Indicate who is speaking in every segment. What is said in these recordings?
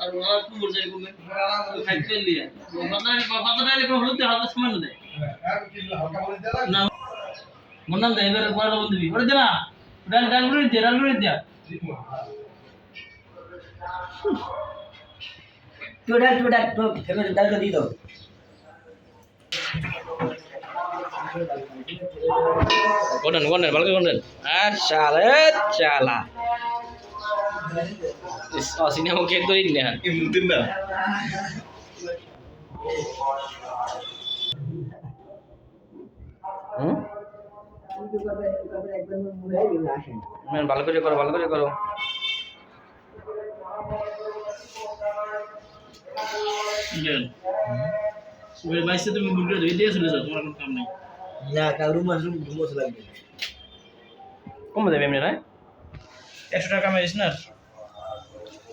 Speaker 1: আর ওরা কুমড় যাই করবে খাইতে লিয়া পাতা পাতা ডালে হলুদ হালকা সামান্য দেয় না। মন্নাল দেয় এবার পরে লবণ দিবি। ওরে দে ডাল ডালগুলো দে ডালগুলো দে
Speaker 2: টুডা টুডা তো ফেলে ডাল দিয়ে দাও।
Speaker 1: কোনন কোনন ভালো কোনন আর শালা শালা ইস অসিনে মুখে ধরি না হুম ভালো করে করো ভালো করে করো বাইশে তুমি বুলকে ধুয়ে দিয়ে চলে যাও তোমার কোনো কাম নেই
Speaker 2: না কারু মাশরুম ঘুমোতে লাগবে
Speaker 1: কমে দেবে এমনি না একশো টাকা মেরিস না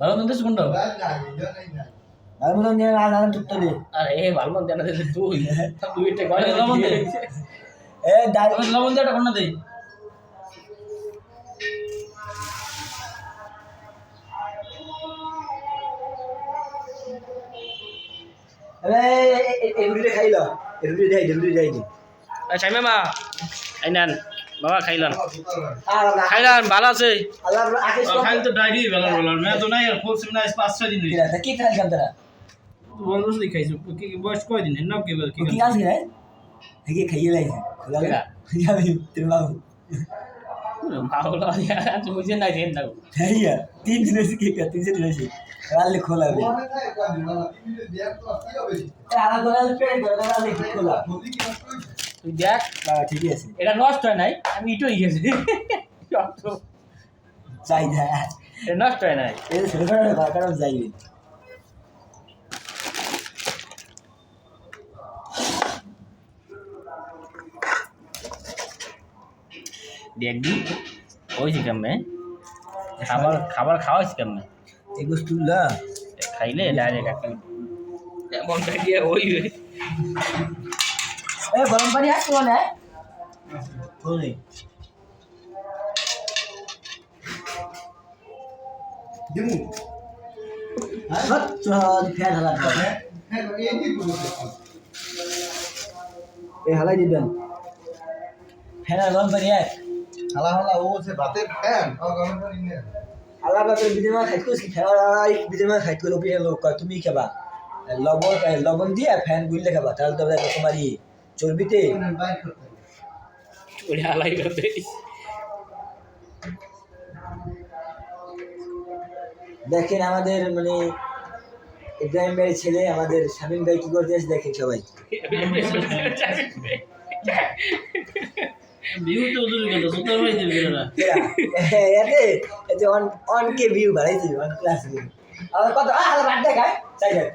Speaker 1: ভালো মন্দ
Speaker 2: মনে হয় আরে
Speaker 1: এ ভালো মন্দ না দিলে তুই তুই এটা করে লবণ দে
Speaker 2: এ ডাল
Speaker 1: লবণ দে এটা কোনটা দে
Speaker 2: আরে এগুলি খাইল এগুলি যাই এগুলি যাই দি
Speaker 1: আচ্ছা মামা এই নেন বাবা খাইলাম খাইলাম ভালো আছে
Speaker 2: আল্লাহ আকে
Speaker 3: খাইলে তো ডায়রি বেলার বেলার মেয়ে তো নাই আর ফুল সিম নাই পাঁচ ছয় দিন হয়েছে
Speaker 2: তা কি খাই কাম তারা
Speaker 3: বন্ধ শুধু খাইছো কি কি বয়স কয় দিন নাম কি বল কি
Speaker 2: কি আছে রে হেগে খাইয়ে লাইছে খোলা
Speaker 1: কেডা?
Speaker 2: যাবি তোর বাবু
Speaker 1: ভালো আছে বুঝে নাই দেন না
Speaker 2: হ্যাঁ তিন দিন হয়েছে কি তিন দিন হয়েছে রালে খোলা হবে আলা খোলা পেট খোলা
Speaker 1: তুই দেখ
Speaker 2: বাবা ঠিকই আছে।
Speaker 1: এটা নষ্ট হয় নাই আমি ইটো গেছি
Speaker 2: চাই দা
Speaker 1: এটা নষ্ট হয় নাই।
Speaker 2: এই ছোট ছোট বাকার যাইবে
Speaker 1: দেখবি হয়েছে কেমনে? খাবার খাবার খাওয়াইছি কেমনে?
Speaker 2: এই বস্তুগুলা
Speaker 1: খাইলে ডাইরেক্ট একটা এমন দিয়ে ওই
Speaker 2: এ গরম পানি আসতো না ওরে হ্যাঁ? হালাই দিবেন। ফ্যান গরম পানি এক।
Speaker 4: হালা হালা ও হচ্ছে ভাতের ফ্যান। গরম পানি নিয়ে।
Speaker 2: আল্লাহ বাপের বিজমা খাইতো কি ফেরাই বিজমা খাইতো লোকে লোক তুমি খাবা? লবণ লবণ দিয়ে ফ্যান গুললে খাবা তাহলে তো তোমারই। চর্বিতে?
Speaker 4: বাইর করতে হবে।
Speaker 1: ওই হালাই করতে।
Speaker 2: দেখেন আমাদের মানে ইব্রাহিম ভাইয়ের ছেলে আমাদের শামীম ভাই কি করতে আছে দেখেন সবাই।
Speaker 1: ভিউ তো কথা সুতরাং হয়ে যাবে না।
Speaker 2: এতে এতে অন অন কে ভিউ বাড়াইছে অন ক্লাস কত? আ হালা বাদ দেখায় চাই দেখ।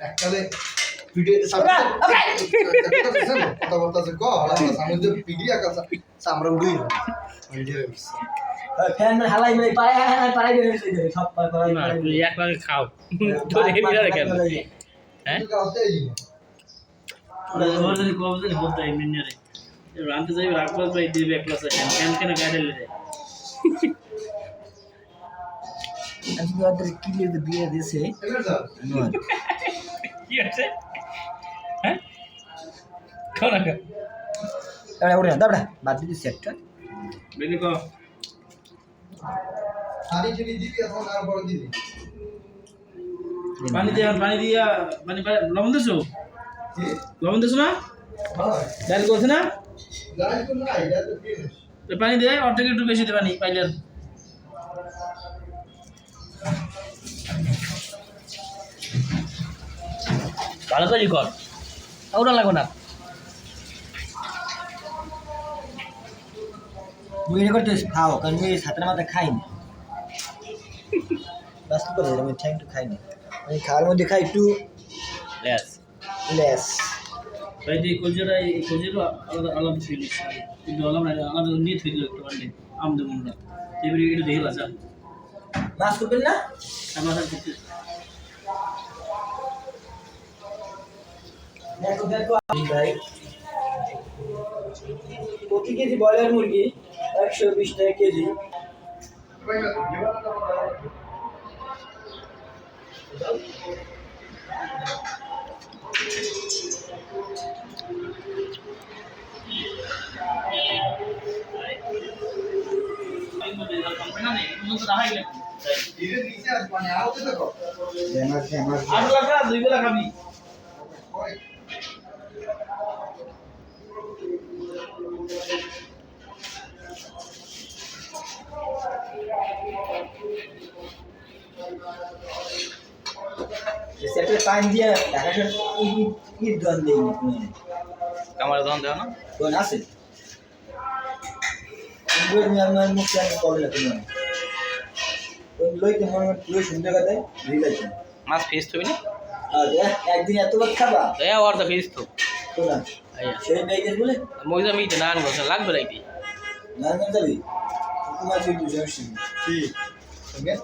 Speaker 4: এককালে ভিডিওতে
Speaker 2: ওরা, ওকে।
Speaker 4: কথা বলতেছে ক হালা হালা সামনে যে পিডিয়া কাছে সামরা উড়ি
Speaker 2: ফ্যান হালাই মানে পাড়াই পাড়াই দিয়ে সব পাড়াই
Speaker 1: না তুই এক লাখ খাও তোর এই কেন হ্যাঁ ওর যদি এমনি রে রানতে যাইবে রাখবার পাই দিবে এক ক্লাসে কেন কেন গাড়ি লে
Speaker 2: আজকে ওদের কি দিয়ে বিয়ে দিয়েছে
Speaker 1: কি আছে? হ্যাঁ? কোন
Speaker 2: এবারে উঠে দাবড়া বাদ দিদি সেটটা
Speaker 1: বেলি কো
Speaker 4: শাড়ি চিনি দিবি এখন আর বড় দিবি।
Speaker 3: পানি দিয়া পানি দিয়া পানি পানি- লবণ দিছো? লবণ দিছো না?
Speaker 4: হয়।
Speaker 3: ডাল করছে না?
Speaker 4: তো নাই তো ফিনিশ
Speaker 3: তো পানি দে অর্ধেক একটু বেশি দে পানি পাইলে
Speaker 1: ভালো করে। কর ওটা লাগো না।
Speaker 2: মুই এটা করতে খাও কারণ মুই সাতের মাথা খাইনি। বাস্তব কথা আমি ঠ্যাংটু খাইনি। আমি খাওয়ার মধ্যে খাই একটু।
Speaker 1: লেস
Speaker 2: লেস
Speaker 1: ভাই যে কোজেরা এই কোজেরও আলাদা আলাদা ফিল কিন্তু আলাদা আলাদা নিয়ে থই দিল একটু মানে আমদে মনটা এবারে এটা দেখে বাসা
Speaker 2: মাছ করবেন না?
Speaker 1: আমার হাতে
Speaker 2: দেখো দেখো ভাই প্রতি কেজি ব্রয়লার মুরগি একশো বিশ টাকা কেজি।
Speaker 1: লাখ টাকা দুই বেলা খাবি।
Speaker 2: সেটা পানি দিয়ে ঢাকা শহর ঈদ ঈদ দেই
Speaker 1: আমার দন দেও না?
Speaker 2: কোন আছে? ইন্দ্রের মিয়ানমার মুক্তি আমি কবে না। কোনো ওই লইতে মনে পুরো সুন্দর কথা রিলাইছে
Speaker 1: মাছ ফিস তুমি না?
Speaker 2: আর এক- একদিন এত খাবা?
Speaker 1: দয়া ওর তো ফিস তো
Speaker 2: তো। সেই মেয়েদের বলে
Speaker 1: মইজা মিটে না আনব লাগবে লাইতে
Speaker 2: না না যাবি তোমার সেই দুজন আসছি
Speaker 4: ঠিক সঙ্গে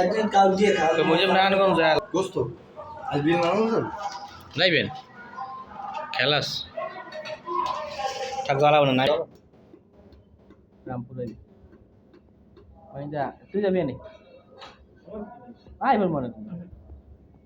Speaker 2: একদিন কাউ দিয়ে খাওয়া
Speaker 1: তো মইজা না আনব যা
Speaker 4: গোস্ত আজ বিয়ে মানানো যাবে
Speaker 1: লাইবেন খেলাস থাক গলাও না নাই রামপুর আইবি তুই যাবি নি আই বল মনে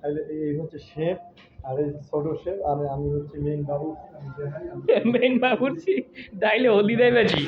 Speaker 4: তাহলে এই হচ্ছে শেফ আর এই ছোট শেফ আর আমি হচ্ছে মেইন বাবু
Speaker 1: মেইন বাবুরছি ডাইলে হলি
Speaker 4: আমি